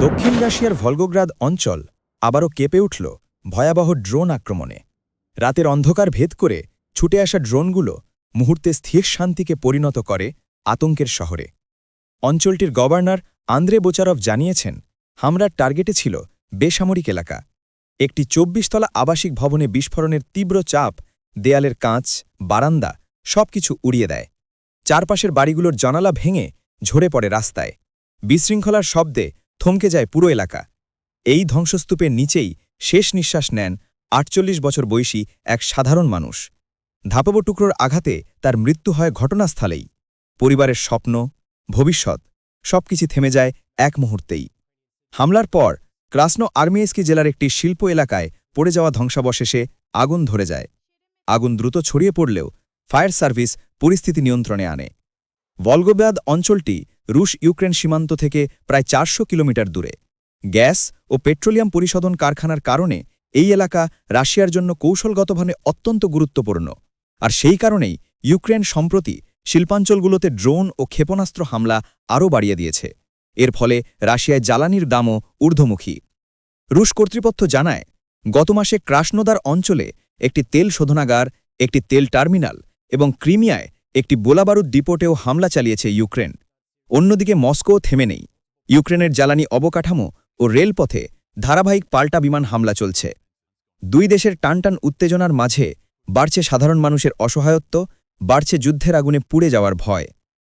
দক্ষিণ রাশিয়ার ভলগোগ্রাদ অঞ্চল আবারও কেঁপে উঠল ভয়াবহ ড্রোন আক্রমণে। রাতের অন্ধকার ভেদ করে ছুটে আসা ড্রোনগুলো মুহূর্তে স্থির শান্তিকে পরিণত করে আতঙ্কের শহরে। অঞ্চলটির গভর্নর আন্দ্রে বোচারভ জানিয়েছেন, হামলার টার্গেটে ছিল বেসামরিক এলাকা। একটি চব্বিশতলা আবাসিক ভবনে বিস্ফোরণের তীব্র চাপ, দেয়ালের কাঁচ, বারান্দা সবকিছু উড়িয়ে দেয়। চারপাশের বাড়িগুলোর জানালা ভেঙে ঝরে পড়ে রাস্তায়। বিশৃঙ্খলার শব্দে থমকে যায় পুরো এলাকা। এই ধ্বংসস্তূপের নিচেই শেষ নিঃশ্বাস নেন আটচল্লিশ বছর বয়সী এক সাধারণ মানুষ। ধাপব টুকরোর আঘাতে তার মৃত্যু হয় ঘটনাস্থলেই। পরিবারের স্বপ্ন, ভবিষ্যৎ, সবকিছু থেমে যায় এক মুহূর্তেই। হামলার পর ক্রাসনো আর্মিয়েস্কি জেলার একটি শিল্প এলাকায় পড়ে যাওয়া ধ্বংসাবশেষে আগুন ধরে যায়। আগুন দ্রুত ছড়িয়ে পড়লেও ফায়ার সার্ভিস পরিস্থিতি নিয়ন্ত্রণে আনে। ভলগোব্যাদ অঞ্চলটি রুশ ইউক্রেন সীমান্ত থেকে প্রায় চারশো কিলোমিটার দূরে। গ্যাস ও পেট্রোলিয়াম পরিশোধন কারখানার কারণে এই এলাকা রাশিয়ার জন্য কৌশলগতভাবে অত্যন্ত গুরুত্বপূর্ণ। আর সেই কারণেই ইউক্রেন সম্প্রতি শিল্পাঞ্চলগুলোতে ড্রোন ও ক্ষেপণাস্ত্র হামলা আরও বাড়িয়ে দিয়েছে। এর ফলে রাশিয়ায় জ্বালানির দামও ঊর্ধ্বমুখী। রুশ কর্তৃপক্ষ জানায়, গত মাসে ক্রাসনোদার অঞ্চলে একটি তেল শোধনাগার, একটি তেল টার্মিনাল এবং ক্রিমিয়ায় একটি বোলাবারুদ ডিপোটেও হামলা চালিয়েছে ইউক্রেন। অন্যদিকে মস্কো থেমে নেই। ইউক্রেনের জ্বালানি অবকাঠামো ও রেলপথে ধারাবাহিক পাল্টা বিমান হামলা চলছে। দুই দেশের টানটান উত্তেজনার মাঝে বাড়ছে সাধারণ মানুষের অসহায়ত্ব, বাড়ছে যুদ্ধের আগুনে পুড়ে যাওয়ার ভয়।